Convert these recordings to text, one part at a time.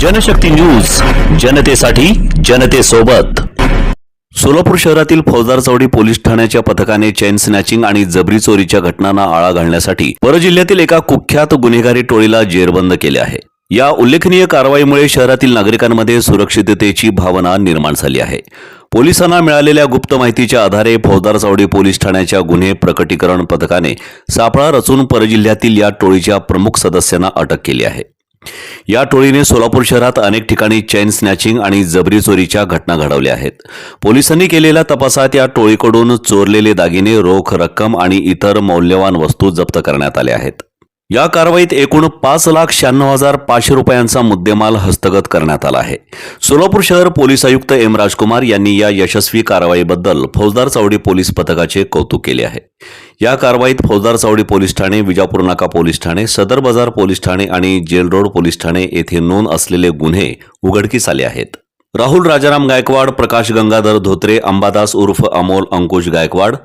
Janshakti news जनतेसाठी जनतेसोबत. सोलापूर शहरातील फौजदार चौडी पोलीस ठाण्याच्या पथकाने चेन स्नॅचिंग आणि जबरी चोरीच्या घटनांना आळा घालण्यासाठी परजिल्ह्यातील एका कुख्यात गुन्हेगारी टोळीला जेरबंद केले आहे. या उल्लेखनीय कारवाईमुळे शहरातील नागरिकांमध्ये सुरक्षिततेची भावना निर्माण झाली आहे. पोलिसांना मिळालेल्या गुप्त माहितीच्या आधारे फौजदार चावडी पोलीस ठाण्याच्या गुन्हे प्रकटीकरण पथकाने सापळा रचून परजिल्ह्यातील या टोळीच्या प्रमुख सदस्यांना अटक केली आहे. या टोळीने सोलापूर शहरात अनेक ठिकाणी चैन स्नॅचिंग आणि जबरी चोरीच्या घटना घडवल्या आहेत. पोलिसांनी केलेल्या तपासात या टोळीकडून चोरलेले दागिने रोख रक्कम आणि इतर मौल्यवान वस्तू जप्त करण्यात आल्या आहेत. या कारवाईत एकूण पाच लाख शहाण्णव हजार पाचशे रुपयांचा मुद्देमाल हस्तगत करण्यात आला आहे. सोलापूर शहर पोलीस आयुक्त एम राजकुमार यांनी या यशस्वी कारवाईबद्दल फौजदार चावडी पोलीस पथकाचे कौतुक केले आहे. या कारवाईत फौजदार चावडी पोलीस ठाणे विजापूर नाका पोलीस ठाणे सदर बाजार पोलीस ठाणे आणि जेल रोड पोलीस ठाणे येथे नोंद असलेले गुन्हे उघडकीस आले आहेत. राहुल राजाराम गायकवाड प्रकाश गंगाधर धोत्रे अंबादास उर्फ अमोल अंकुश गायकवाड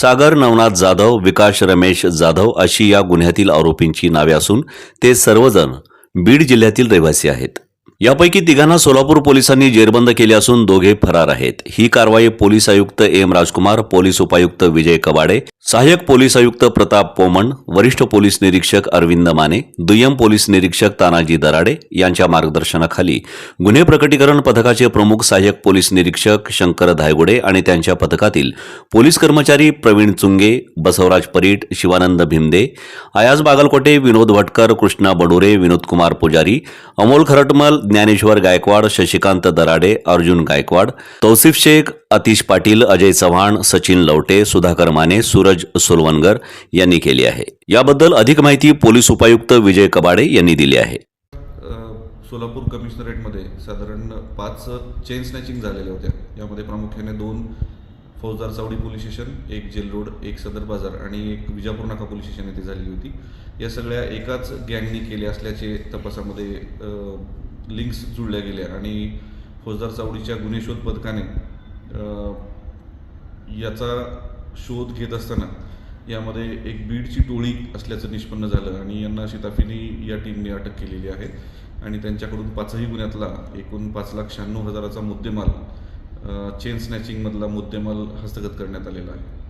सागर नवनाथ जाधव विकास रमेश जाधव अशी या गुन्ह्यातील आरोपींची नावे असून ते सर्वजण बीड जिल्ह्यातील रहिवासी आहेत. यापैकी तिघांना सोलापूर पोलिसांनी जेरबंद केले असून दोघे फरार आहेत. ही कारवाई पोलीस आयुक्त एम राजकुमार पोलीस उपायुक्त विजय कवाडे सहाय्यक पोलीस आयुक्त प्रताप पोमण वरिष्ठ पोलीस निरीक्षक अरविंद माने दुय्यम पोलीस निरीक्षक तानाजी दराडे यांच्या मार्गदर्शनाखाली गुन्हे प्रकटीकरण पथकाचे प्रमुख सहाय्यक पोलीस निरीक्षक शंकर धायगुडे आणि त्यांच्या पथकातील पोलीस कर्मचारी प्रवीण चुंगे बसवराज परीट शिवानंद भिमदे आयाज बागलकोटे विनोद भटकर कृष्णा बडोरे विनोद कुमार पुजारी अमोल खरटमल ज्ञानेश्वर गायकवाड शशिकांत दराडे अर्जुन गायकवाड तौसिफ शेख अतिश पाटील अजय चव्हाण सचिन लवटे सुधाकर माने सूरज सुलवनगर यांनी केली आहे. याबद्दल अधिक माहिती पोलीस उपायुक्त विजय कबाडे यांनी दिली आहे. सोलापूर कमिशनरेटमध्ये साधारण पाच चेन स्नॅचिंग झालेल्या होत्या. यामध्ये प्रामुख्याने दोन फौजदार चावडी पोलीस स्टेशन एक जेल रोड एक सदर बाजार आणि एक विजापूर नाका पोलीस स्टेशन येथे झालेली होती. या सगळ्या एकाच गँगनी केल्या असल्याचे तपासामध्ये लिंक्स जुळल्या गेल्या. आणि फौजदार चावडीच्या गुन्हे शोध पथकाने याचा शोध घेत असताना यामध्ये एक बीडची टोळी असल्याचं निष्पन्न झालं आणि यांना शिताफीने या टीमने अटक केलेली आहे. आणि त्यांच्याकडून पाचही गुन्ह्यातला एकूण पाच लाख शहाण्णव हजाराचा मुद्देमाल चेन स्नॅचिंगमधला मुद्देमाल हस्तगत करण्यात आलेला आहे.